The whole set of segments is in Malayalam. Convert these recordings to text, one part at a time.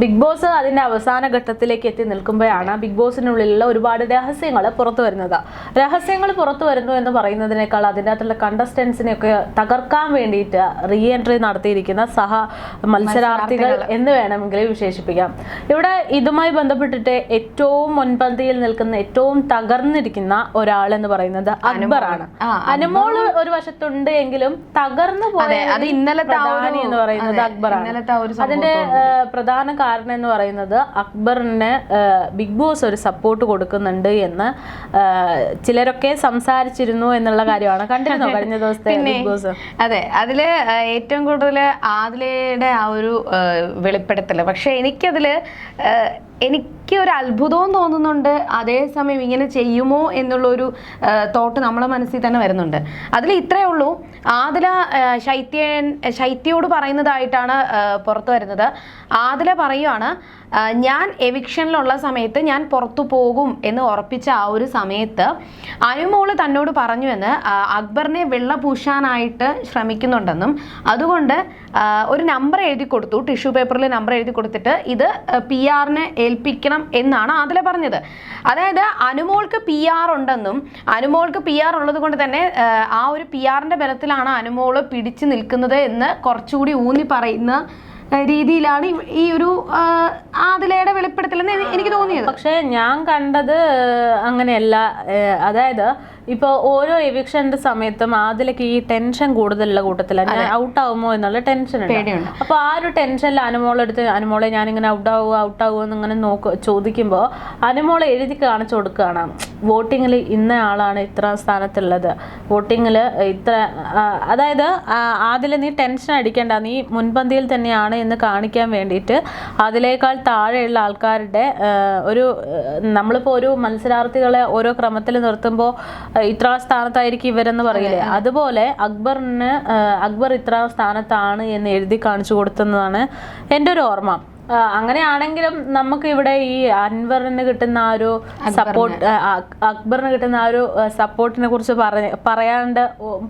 ബിഗ് ബോസ് അതിന്റെ അവസാന ഘട്ടത്തിലേക്ക് എത്തി നിൽക്കുമ്പോഴാണ് ബിഗ് ബോസിനുള്ളിലുള്ള ഒരുപാട് രഹസ്യങ്ങൾ പുറത്തു വരുന്നത്. രഹസ്യങ്ങൾ പുറത്തു വരുന്നു എന്ന് പറയുന്നതിനേക്കാൾ അതിന്റെ അകത്തുള്ള കണ്ടസ്റ്റൻസിനെയൊക്കെ തകർക്കാൻ വേണ്ടിയിട്ട് റീ എൻട്രി നടത്തിയിരിക്കുന്ന സഹ മത്സരാർത്ഥികൾ എന്ന് വേണമെങ്കിൽ വിശേഷിപ്പിക്കാം. ഇവിടെ ഇതുമായി ബന്ധപ്പെട്ടിട്ട് ഏറ്റവും മുൻപന്തിയിൽ നിൽക്കുന്ന ഏറ്റവും തകർന്നിരിക്കുന്ന ഒരാൾ എന്ന് പറയുന്നത് അക്ബറാണ് അനുമോൾ. ഒരു വശത്തുണ്ട് എങ്കിലും തകർന്നു പോയ ഇന്നലത്തെ പ്രധാനി എന്ന് പറയുന്നത് അക്ബറാണ് അതിന്റെ പ്രധാന കാരണം എന്ന് പറയുന്നത് അക്ബറിന് ബിഗ് ബോസ് ഒരു സപ്പോർട്ട് കൊടുക്കുന്നുണ്ട് എന്ന് ചിലരൊക്കെ സംസാരിച്ചിരുന്നു എന്നുള്ള കാര്യമാണ് കണ്ടിരുന്നോ കഴിഞ്ഞ ദിവസത്തെ ബിഗ് ബോസ്? അതെ അതിൽ ഏറ്റവും കൂടുതൽ ആദിലയുടെ ആ ഒരു വെളിപ്പെടുത്തൽ വെളിപ്പെടുത്തൽ. പക്ഷെ എനിക്കതിൽ ആ, എനിക്ക് ഒരു അത്ഭുതവും തോന്നുന്നുണ്ട്. അതേസമയം ഇങ്ങനെ ചെയ്യുമോ എന്നുള്ളൊരു തോട്ട് നമ്മളെ മനസ്സിൽ തന്നെ വരുന്നുണ്ട്. അതിൽ ഇത്രയേ ഉള്ളൂ. ആദില ശൈത്യൻ ശൈത്യയോട് പറയുന്നതായിട്ടാണ് പുറത്തു വരുന്നത്. ആദില പറയുവാണ് ഞാൻ എവിക്ഷനിലുള്ള സമയത്ത് ഞാൻ പുറത്തു പോകും എന്ന് ഉറപ്പിച്ച ആ ഒരു സമയത്ത് അനുമോൾ തന്നോട് പറഞ്ഞു എന്ന് ആ, അക്ബറിനെ വെള്ള പൂശാനായിട്ട് ശ്രമിക്കുന്നുണ്ടെന്നും അതുകൊണ്ട് ഒരു നമ്പർ എഴുതി കൊടുത്തു. ടിഷ്യൂ പേപ്പറിൽ നമ്പർ എഴുതി കൊടുത്തിട്ട് ഇത് പി ആറിനെ ഏൽപ്പിക്കണം എന്നാണ് ആദില പറഞ്ഞത്. അതായത് അനുമോൾക്ക് പി ആർ ഉണ്ടെന്നും അനുമോൾക്ക് പി ആർ ഉള്ളത് കൊണ്ട് തന്നെ ആ, ഒരു പി ആറിന്റെ ബലത്തിലാണ് അനുമോൾ പിടിച്ചു നിൽക്കുന്നത് എന്ന് കുറച്ചുകൂടി ഊന്നി പറയുന്ന രീതിയിലാണ് ഈ- ഒരു ആദിലയുടെ വെളിപ്പെടുത്തലെന്ന് എനിക്ക് തോന്നിയത്. പക്ഷേ ഞാൻ കണ്ടത് അങ്ങനെയല്ല. അതായത് ഇപ്പൊ ഓരോ എവിക്ഷന്റെ സമയത്തും അതിലേക്ക് ഈ ടെൻഷൻ കൂടുതലുള്ള കൂട്ടത്തിലാണ് ഞാൻ ഔട്ട് ആവുമോ എന്നുള്ള ടെൻഷൻ ഉണ്ട്. പേടിയുണ്ട്. അപ്പൊ ആ ഒരു ടെൻഷനിൽ അനുമോളെടുത്ത് അനുമോളെ ഞാൻ ഇങ്ങനെ ഔട്ട് ആവുമോ ഔട്ട് ആവുമോ എന്നിങ്ങനെ നോക്ക ചോദിക്കുമ്പോൾ അനുമോളെ എഴുതി കാണിച്ചു കൊടുക്കുകയാണ് വോട്ടിങ്ങിൽ ഇന്ന ആളാണ് ഇത്ര സ്ഥാനത്തുള്ളത്. വോട്ടിങ്ങിൽ ഇത്ര അതായത് അതിൽ നീ ടെൻഷൻ അടിക്കേണ്ട. നീ മുൻപന്തിയിൽ തന്നെയാണ് എന്ന് കാണിക്കാൻ വേണ്ടിയിട്ട് അതിലേക്കാൾ താഴെയുള്ള ആൾക്കാരുടെ ഒരു നമ്മളിപ്പോൾ ഒരു മത്സരാർത്ഥികളെ ഓരോ ക്രമത്തിൽ നിർത്തുമ്പോൾ ഇത്ര സ്ഥാനത്തായിരിക്കും ഇവരെന്ന് പറയില്ലേ? അതുപോലെ അക്ബറിന് അക്ബർ ഇത്ര സ്ഥാനത്താണ് എന്ന് എഴുതി കാണിച്ചു കൊടുത്തതാണ് എന്റെ ഒരു ഓർമ്മ. അങ്ങനെയാണെങ്കിലും നമുക്ക് ഇവിടെ ഈ അൻവറിന് കിട്ടുന്ന ആ ഒരു സപ്പോർട്ട് അക്ബറിന് കിട്ടുന്ന ആ ഒരു സപ്പോർട്ടിനെ കുറിച്ച് പറഞ്ഞ പറയാണ്ട്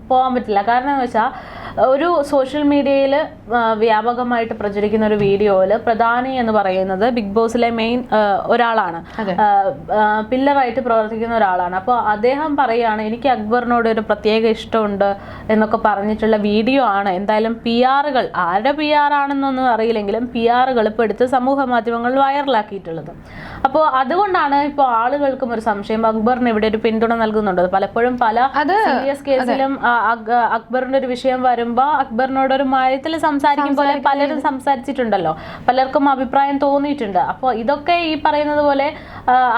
പോകാൻ പറ്റില്ല. കാരണം എന്ന് വെച്ചാൽ ഒരു സോഷ്യൽ മീഡിയയിൽ വ്യാപകമായിട്ട് പ്രചരിക്കുന്ന ഒരു വീഡിയോയിൽ പ്രധാനി എന്ന് പറയുന്നത് ബിഗ് ബോസിലെ മെയിൻ ഒരാളാണ്. പില്ലറായിട്ട് പ്രവർത്തിക്കുന്ന ഒരാളാണ്. അപ്പോൾ അദ്ദേഹം പറയുകയാണ് എനിക്ക് അക്ബറിനോട് ഒരു പ്രത്യേക ഇഷ്ടമുണ്ട് എന്നൊക്കെ പറഞ്ഞിട്ടുള്ള വീഡിയോ ആണ്. എന്തായാലും പി ആറുകൾ ആരുടെ പി ആർ ആണെന്നൊന്നും അറിയില്ലെങ്കിലും പി ആറുകൾ ഇപ്പോൾ എടുത്ത് സമൂഹ മാധ്യമങ്ങളിൽ വൈറലാക്കിയിട്ടുള്ളത് അപ്പോൾ അതുകൊണ്ടാണ് ഇപ്പോൾ ആളുകൾക്കും ഒരു സംശയം. അക്ബറിന് ഇവിടെ ഒരു പിന്തുണ നൽകുന്നുണ്ട്. പലപ്പോഴും പല സീരിയസ് കേസിലും അക്ബറിന്റെ ഒരു വിഷയം വരുമ്പോൾ അക്ബറിനോട് ഒരു മയത്തിൽ സംസാരിക്കും പോലെ പലരും സംസാരിച്ചിട്ടുണ്ടല്ലോ. പലർക്കും അഭിപ്രായം തോന്നിയിട്ടുണ്ട്. അപ്പോൾ ഇതൊക്കെ ഈ പറയുന്നത് പോലെ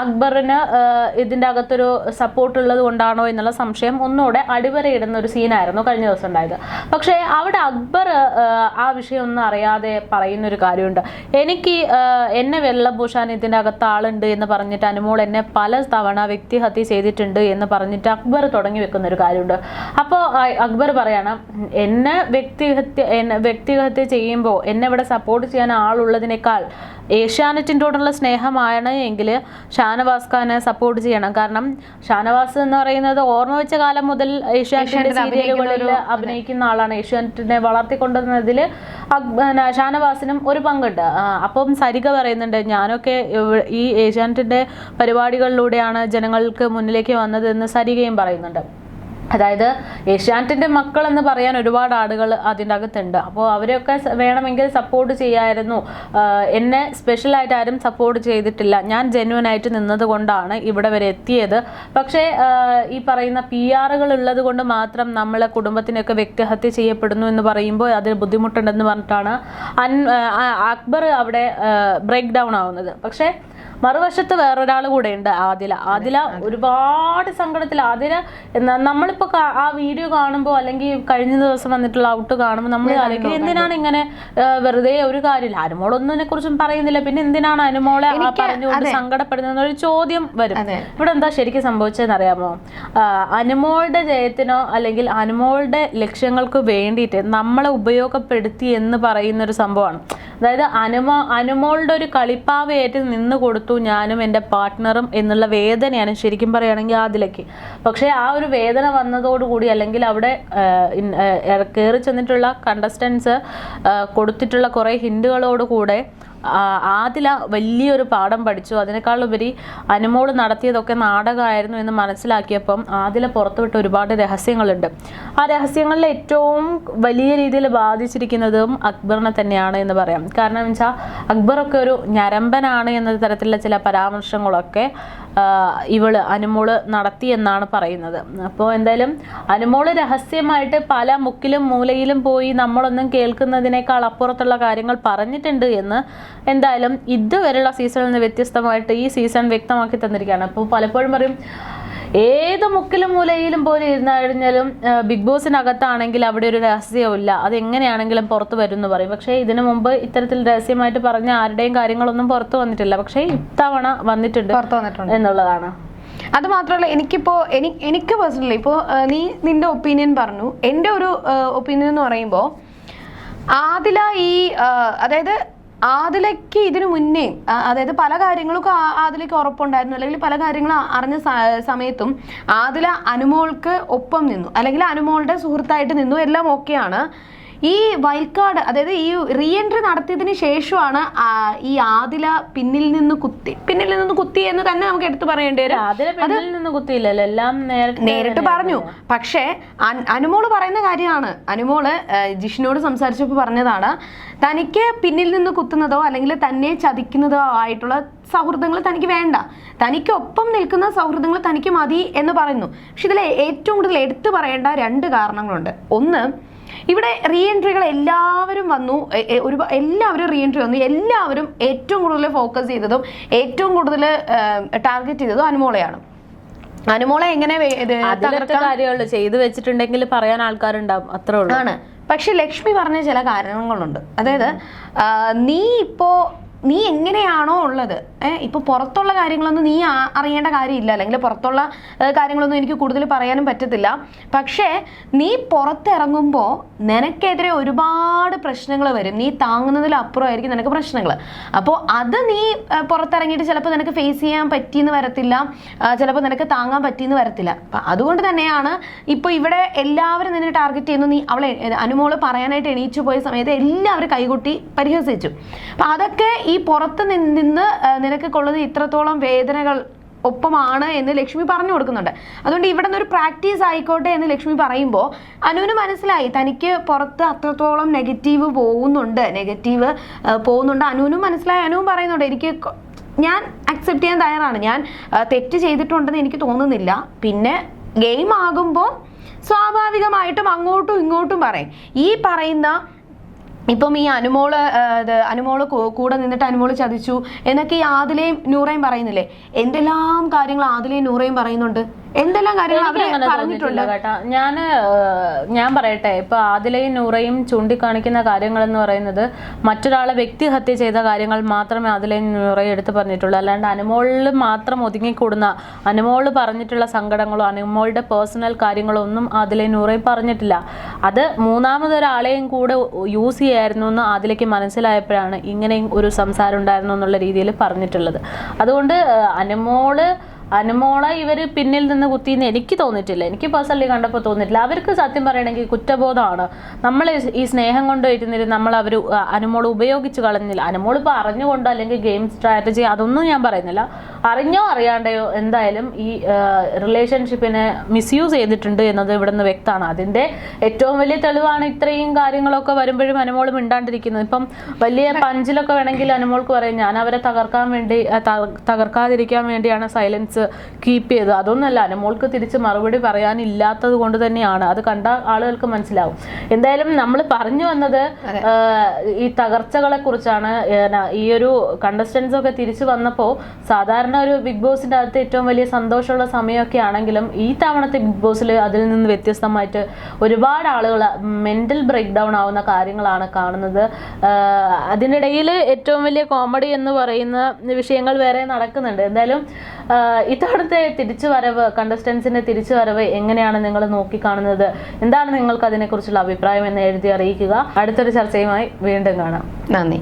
അക്ബറിന് ഇതിന്റെ അകത്തൊരു സപ്പോർട്ട് ഉള്ളത് കൊണ്ടാണോ എന്നുള്ള സംശയം ഒന്നുകൂടെ അടിവരയിടുന്ന ഒരു സീനായിരുന്നു കഴിഞ്ഞ ദിവസം ഉണ്ടായത്. പക്ഷേ അവിടെ അക്ബർ ആ, വിഷയം ഒന്നും അറിയാതെ പറയുന്ന ഒരു കാര്യമുണ്ട്. എനിക്ക് എന്നെ വെള്ളഭൂഷാൻ ഇതിന്റെ അകത്ത് ആളുണ്ട് എന്ന് പറഞ്ഞിട്ട് അനുമോൾ എന്നെ പല തവണ വ്യക്തിഹത്യ ചെയ്തിട്ടുണ്ട് എന്ന് പറഞ്ഞിട്ട് അക്ബർ തുടങ്ങി വെക്കുന്ന ഒരു കാര്യമുണ്ട് അപ്പോൾ അക്ബർ പറയണം എന്നെ വ്യക്തിഹത്യ എന്നെ വ്യക്തിഹത്യ ചെയ്യുമ്പോൾ എന്നെ ഇവിടെ സപ്പോർട്ട് ചെയ്യാൻ ആളുള്ളതിനേക്കാൾ ഏഷ്യാനെറ്റിന്റോടുള്ള സ്നേഹമാണ് എങ്കിൽ ഷാനവാസ് ഖാനെ സപ്പോർട്ട് ചെയ്യണം. കാരണം ഷാനവാസ് എന്ന് പറയുന്നത് ഓർമ്മ വെച്ച കാലം മുതൽ ഏഷ്യാനെറ്റിന്റെ സീരിയലുകളിൽ അഭിനയിക്കുന്ന ആളാണ്. ഏഷ്യാനെറ്റിനെ വളർത്തിക്കൊണ്ടുവന്നതിൽ ഷാനവാസിനും ഒരു പങ്കുണ്ട്. അപ്പം സരിക പറയുന്നുണ്ട് ഞാനൊക്കെ ഈ ഏഷ്യാനെറ്റിന്റെ പരിപാടികളിലൂടെയാണ് ജനങ്ങൾക്ക് മുന്നിലേക്ക് വന്നതെന്ന് സരികയും പറയുന്നുണ്ട്. അതായത് ഏഷ്യാനെറ്റിന്റെ മക്കൾ എന്ന് പറയാൻ ഒരുപാട് ആളുകൾ അതിന്റെ അകത്തുണ്ട് അപ്പോൾ അവരെയൊക്കെ വേണമെങ്കിൽ സപ്പോർട്ട് ചെയ്യായിരുന്നു. എന്നെ സ്പെഷ്യലായിട്ട് ആരും സപ്പോർട്ട് ചെയ്തിട്ടില്ല. ഞാൻ ജെന്വനായിട്ട് ആയിട്ട് നിന്നത് കൊണ്ടാണ് ഇവിടെ വരെ എത്തിയത്. പക്ഷേ ഈ പറയുന്ന പി ആറുകൾ ഉള്ളത് കൊണ്ട് മാത്രം നമ്മളെ കുടുംബത്തിനൊക്കെ വ്യക്തിഹത്യ ചെയ്യപ്പെടുന്നു എന്ന് പറയുമ്പോൾ അതിൽ ബുദ്ധിമുട്ടുണ്ടെന്ന് പറഞ്ഞിട്ടാണ് അൻ അക്ബർ അവിടെ ബ്രേക്ക് ഡൗൺ ആവുന്നത്. പക്ഷേ മറുവശത്ത് വേറൊരാൾ കൂടെ ഉണ്ട് ആദില. ആദില ഒരുപാട് സങ്കടത്തിൽ ആദില നമ്മളിപ്പോ ആ വീഡിയോ കാണുമ്പോൾ അല്ലെങ്കിൽ കഴിഞ്ഞ ദിവസം വന്നിട്ടുള്ള ഔട്ട് കാണുമ്പോൾ നമ്മൾ ആലോചിക്കും എന്തിനാണ് ഇങ്ങനെ വെറുതെ ഒരു കാര്യമില്ല. അനുമോളൊന്നിനെ കുറിച്ചും പറയുന്നില്ല. പിന്നെ എന്തിനാണ് അനുമോളെ ആ പറഞ്ഞുകൊണ്ട് സങ്കടപ്പെടുന്ന ഒരു ചോദ്യം വരും. ഇവിടെ എന്താ ശരിക്കും സംഭവിച്ചതെന്ന് അറിയാമോ? അനുമോളുടെ ജയത്തിനോ അല്ലെങ്കിൽ അനുമോളുടെ ലക്ഷ്യങ്ങൾക്ക് വേണ്ടിയിട്ട് നമ്മളെ ഉപയോഗപ്പെടുത്തി എന്ന് പറയുന്ന ഒരു സംഭവമാണ്. അതായത് അനുമോ അനുമോളുടെ ഒരു കളിപ്പാവയായിട്ട് നിന്ന് കൊടുത്തു ഞാനും എന്റെ പാർട്ട്ണറും എന്നുള്ള വേദനയാണ് ശരിക്കും പറയുകയാണെങ്കിൽ ആദിലയ്ക്ക്. പക്ഷേ ആ ഒരു വേദന വന്നതോടുകൂടി അല്ലെങ്കിൽ അവിടെ കയറി ചെന്നിട്ടുള്ള കണ്ടസ്റ്റൻസ് കൊടുത്തിട്ടുള്ള കുറേ ഹിൻഡുകളോടുകൂടെ ആദില വലിയൊരു പാഠം പഠിച്ചു. അതിനേക്കാളുപരി അനുമോൾ നടത്തിയതൊക്കെ നാടകമായിരുന്നു എന്ന് മനസ്സിലാക്കിയപ്പം ആദില പുറത്തുവിട്ട ഒരുപാട് രഹസ്യങ്ങളുണ്ട്. ആ രഹസ്യങ്ങളിൽ ഏറ്റവും വലിയ രീതിയിൽ ബാധിച്ചിരിക്കുന്നതും അക്ബറിനെ തന്നെയാണ് എന്ന് പറയാം. കാരണം വെച്ചാൽ അക്ബറൊക്കെ ഒരു ഞരമ്പനാണ് എന്ന തരത്തിലുള്ള ചില പരാമർശങ്ങളൊക്കെ ഇവൾ അനുമോൾ നടത്തി എന്നാണ് പറയുന്നത്. അപ്പോൾ എന്തായാലും അനുമോൾ രഹസ്യമായിട്ട് പല മുക്കിലും മൂലയിലും പോയി നമ്മളൊന്നും കേൾക്കുന്നതിനേക്കാൾ അപ്പുറത്തുള്ള കാര്യങ്ങൾ പറഞ്ഞിട്ടുണ്ട് എന്ന് എന്തായാലും ഇതുവരെയുള്ള സീസണിൽ നിന്ന് വ്യത്യസ്തമായിട്ട് ഈ സീസൺ വ്യക്തമാക്കി തന്നിരിക്കുകയാണ്. അപ്പോൾ പലപ്പോഴും പറയും ഏത് മുക്കിലും മൂലയിലും പോലെ ഇരുന്ന് കഴിഞ്ഞാലും ബിഗ് ബോസിനകത്താണെങ്കിൽ അവിടെ ഒരു രഹസ്യമില്ല അത് എങ്ങനെയാണെങ്കിലും പുറത്ത് വരും എന്ന് പറയും. പക്ഷേ ഇതിനു മുമ്പ് ഇത്തരത്തിൽ രഹസ്യമായിട്ട് പറഞ്ഞ ആരുടെയും കാര്യങ്ങളൊന്നും പുറത്തു വന്നിട്ടില്ല. പക്ഷേ ഇത്തവണ വന്നിട്ടുണ്ട് പുറത്തു വന്നിട്ടുണ്ട്. എന്നുള്ളതാണ്. അത് മാത്രമല്ല എനിക്കിപ്പോൾ എനി എനിക്ക് പേഴ്സണലി ഇപ്പോ നീ നിന്റെ ഒപ്പീനിയൻ പറഞ്ഞു. എന്റെ ഒരു ഒപ്പീനിയൻ എന്ന് പറയുമ്പോൾ ആദില ഈ അതായത് ആദിലയ്ക്ക് ഇതിനു മുന്നേ അതായത് പല കാര്യങ്ങൾക്കും ആദിലയ്ക്ക് ഉറപ്പുണ്ടായിരുന്നു. അല്ലെങ്കിൽ പല കാര്യങ്ങളും അറിഞ്ഞ സമയത്തും ആദില അനുമോൾക്ക് ഒപ്പം നിന്നു. അല്ലെങ്കിൽ അനുമോളുടെ സുഹൃത്തായിട്ട് നിന്നു. എല്ലാം ഓക്കെയാണ് ഈ വൈൽഡ് കാർഡ് അതായത് ഈ റീ എൻട്രി നടത്തിയതിന് ശേഷമാണ് ഈ ആദില പിന്നിൽ നിന്ന് കുത്തി. പിന്നിൽ നിന്ന് കുത്തി എന്ന് തന്നെ നമുക്ക് എടുത്തു പറയേണ്ടി വരും. പിന്നിൽ നിന്ന് കുത്തിയില്ലല്ലോ. എല്ലാം നേരിട്ട് പറഞ്ഞു. പക്ഷേ അനുമോൾ പറയുന്ന കാര്യമാണ്. അനുമോൾ ജിഷിനോട് സംസാരിച്ചപ്പോൾ പറഞ്ഞതാണ് തനിക്ക് പിന്നിൽ നിന്ന് കുത്തുന്നതോ അല്ലെങ്കിൽ തന്നെ ചതിക്കുന്നതോ ആയിട്ടുള്ള സൗഹൃദങ്ങൾ തനിക്ക് വേണ്ട. തനിക്ക് ഒപ്പം നിൽക്കുന്ന സൗഹൃദങ്ങൾ തനിക്ക് മതി എന്ന് പറയുന്നു. പക്ഷെ ഇതിൽ ഏറ്റവും കൂടുതൽ എടുത്തു പറയേണ്ട രണ്ട് കാരണങ്ങളുണ്ട്. ഒന്ന് ഇവിടെ റീ എൻട്രികൾ എല്ലാവരും വന്നു. ഒരു എല്ലാവരും റീ എൻട്രി വന്നു. എല്ലാവരും ഏറ്റവും കൂടുതൽ ഫോക്കസ് ചെയ്തതും ഏറ്റവും കൂടുതൽ ടാർഗറ്റ് ചെയ്തതും അനുമോളയാണ്. അനുമോളെ എങ്ങനെ കാര്യമുള്ളൂ. ചെയ്തു വെച്ചിട്ടുണ്ടെങ്കിൽ പറയാൻ ആൾക്കാരുണ്ടാവും. അത്രേ ഉള്ളൂ. ആണ്. പക്ഷെ ലക്ഷ്മി പറഞ്ഞ ചില കാരണങ്ങളുണ്ട്. അതായത് നീ ഇപ്പോ നീ എങ്ങനെയാണോ ഉള്ളത്? ഏഹ് ഇപ്പൊ പുറത്തുള്ള കാര്യങ്ങളൊന്നും നീ അറിയേണ്ട കാര്യമില്ല. അല്ലെങ്കിൽ പുറത്തുള്ള കാര്യങ്ങളൊന്നും എനിക്ക് കൂടുതൽ പറയാനും പറ്റത്തില്ല. പക്ഷേ നീ പുറത്തിറങ്ങുമ്പോൾ നിനക്കെതിരെ ഒരുപാട് പ്രശ്നങ്ങൾ വരും. നീ താങ്ങുന്നതിലപ്പുറമായിരിക്കും നിനക്ക് പ്രശ്നങ്ങൾ. അപ്പോൾ അത് നീ പുറത്തിറങ്ങിയിട്ട് ചിലപ്പോൾ നിനക്ക് ഫേസ് ചെയ്യാൻ പറ്റിയെന്ന് വരത്തില്ല. ചിലപ്പോൾ നിനക്ക് താങ്ങാൻ പറ്റിയെന്ന് വരത്തില്ല. അപ്പം അതുകൊണ്ട് തന്നെയാണ് ഇപ്പോൾ ഇവിടെ എല്ലാവരും നിന്നെ ടാർഗറ്റ് ചെയ്യുന്നു. നീ അവളെ അനുമോൾ പറയാനായിട്ട് എണീച്ചു പോയ സമയത്ത് എല്ലാവരും കൈകൊട്ടി പരിഹസിച്ചു. അപ്പം അതൊക്കെ ഈ പുറത്ത് നിന്ന് നിനക്ക് കൊള്ളുന്ന ഇത്രത്തോളം വേദനകൾ ഒപ്പമാണ് എന്ന് ലക്ഷ്മി പറഞ്ഞു കൊടുക്കുന്നുണ്ട്. അതുകൊണ്ട് ഇവിടെ നിന്നൊരു പ്രാക്ടീസ് ആയിക്കോട്ടെ എന്ന് ലക്ഷ്മി പറയുമ്പോൾ അനുവിന് മനസ്സിലായി തനിക്ക് പുറത്ത് അത്രത്തോളം നെഗറ്റീവ് പോകുന്നുണ്ട്. നെഗറ്റീവ് പോകുന്നുണ്ട്. അനുവിനും മനസ്സിലായി. അനുവും പറയുന്നുണ്ട് എനിക്ക് ഞാൻ അക്സെപ്റ്റ് ചെയ്യാൻ തയ്യാറാണ്. ഞാൻ തെറ്റ് ചെയ്തിട്ടുണ്ടെന്ന് എനിക്ക് തോന്നുന്നില്ല. പിന്നെ ഗെയിം ആകുമ്പോൾ സ്വാഭാവികമായിട്ടും അങ്ങോട്ടും ഇങ്ങോട്ടും പറയും. ഈ പറയുന്ന ഇപ്പം ഈ അനുമോൾ അനുമോൾ കൂടെ നിന്നിട്ട് അനുമോൾ ചതിച്ചു എന്നൊക്കെ ഈ ആദിലയും നൂറയും പറയുന്നില്ലേ? എന്തെല്ലാം കാര്യങ്ങൾ ആദിലയും നൂറയും പറയുന്നുണ്ട്? എന്തെല്ലാം കാര്യങ്ങൾ അവർ പറഞ്ഞിട്ടുണ്ട്? കേട്ടോ. ഞാൻ ഞാൻ പറയട്ടെ ഇപ്പൊ ആദിലയും നൂറയും ചൂണ്ടിക്കാണിക്കുന്ന കാര്യങ്ങൾ എന്ന് പറയുന്നത് മറ്റൊരാളെ വ്യക്തി ഹത്യ ചെയ്ത കാര്യങ്ങൾ മാത്രമേ ആദിലയും നൂറയും എടുത്തു പറഞ്ഞിട്ടുള്ളൂ. അല്ലാണ്ട് അനുമോളിൽ മാത്രം ഒതുങ്ങിക്കൂടുന്ന അനുമോൾ പറഞ്ഞിട്ടുള്ള സങ്കടങ്ങളോ അനുമോളുടെ പേഴ്സണൽ കാര്യങ്ങളോ ഒന്നും ആദിലയും നൂറയും പറഞ്ഞിട്ടില്ല. അത് മൂന്നാമതൊരാളെയും കൂടെ യൂസ് ചെയ്യായിരുന്നു എന്ന് ആദിലയ്ക്ക് മനസ്സിലായപ്പോഴാണ് ഇങ്ങനെയും ഒരു സംസാരം ഉണ്ടായിരുന്നു എന്നുള്ള രീതിയിൽ പറഞ്ഞിട്ടുള്ളത്. അതുകൊണ്ട് അനുമോൾ അനുമോളെ ഇവർ പിന്നിൽ നിന്ന് കുത്തിയെന്ന് എനിക്ക് തോന്നിയിട്ടില്ല. എനിക്ക് പേഴ്സണലി കണ്ടപ്പോൾ തോന്നിയിട്ടില്ല. അവർക്ക് സത്യം പറയണമെങ്കിൽ കുറ്റബോധമാണ്. നമ്മൾ ഈ സ്നേഹം കൊണ്ട് നമ്മൾ അവർ അനുമോൾ ഉപയോഗിച്ച് കളഞ്ഞില്ല അനുമോൾ ഇപ്പോൾ അറിഞ്ഞുകൊണ്ടോ അല്ലെങ്കിൽ ഗെയിം സ്ട്രാറ്റജി അതൊന്നും ഞാൻ പറയുന്നില്ല. അറിഞ്ഞോ അറിയാണ്ടയോ എന്തായാലും ഈ റിലേഷൻഷിപ്പിനെ മിസ്യൂസ് ചെയ്തിട്ടുണ്ട് എന്നത് ഇവിടെ നിന്ന് വ്യക്തമാണ്. അതിന്റെ ഏറ്റവും വലിയ തെളിവാണ് ഇത്രയും കാര്യങ്ങളൊക്കെ വരുമ്പോഴും അനുമോളും മിണ്ടാണ്ടിരിക്കുന്നത്. ഇപ്പം വലിയ പഞ്ചിലൊക്കെ വേണമെങ്കിൽ അനുമോൾക്ക് പറയും ഞാൻ അവരെ തകർക്കാൻ വേണ്ടി തകർക്കാതിരിക്കാൻ വേണ്ടിയാണ് സൈലൻസ് കീപ്പ് ചെയ്തത്. അതൊന്നല്ല അനുമോൾക്ക് തിരിച്ച് മറുപടി പറയാനില്ലാത്തത് കൊണ്ട് തന്നെയാണ്. അത് കണ്ട ആളുകൾക്ക് മനസ്സിലാവും. എന്തായാലും നമ്മൾ പറഞ്ഞു വന്നത് ഈ തകർച്ചകളെ കുറിച്ചാണ് ഈ ഒരു കണ്ടസ്റ്റൻസ് ഒക്കെ തിരിച്ചു വന്നപ്പോൾ സാധാരണ ഒരു ബിഗ് ബോസിന്റെ അകത്ത് ഏറ്റവും വലിയ സന്തോഷമുള്ള സമയമൊക്കെ ആണെങ്കിലും ഈ തവണത്തെ ബിഗ് ബോസിൽ അതിൽ നിന്ന് വ്യത്യസ്തമായിട്ട് ഒരുപാട് ആളുകൾ മെന്റൽ ബ്രേക്ക് ഡൗൺ ആവുന്ന കാര്യങ്ങളാണ് കാണുന്നത്. അതിനിടയിൽ ഏറ്റവും വലിയ കോമഡി എന്ന് പറയുന്ന വിഷയങ്ങൾ വേറെ നടക്കുന്നുണ്ട്. എന്തായാലും ഇത്തവണത്തെ തിരിച്ചു വരവ് കണ്ടസ്റ്റൻസിന്റെ തിരിച്ചു വരവ് എങ്ങനെയാണ് നിങ്ങൾ നോക്കിക്കാണുന്നത്? എന്താണ് നിങ്ങൾക്ക് അതിനെക്കുറിച്ചുള്ള അഭിപ്രായം എന്ന് എഴുതി അറിയിക്കുക. അടുത്തൊരു ചർച്ചയുമായി വീണ്ടും കാണാം. നന്ദി.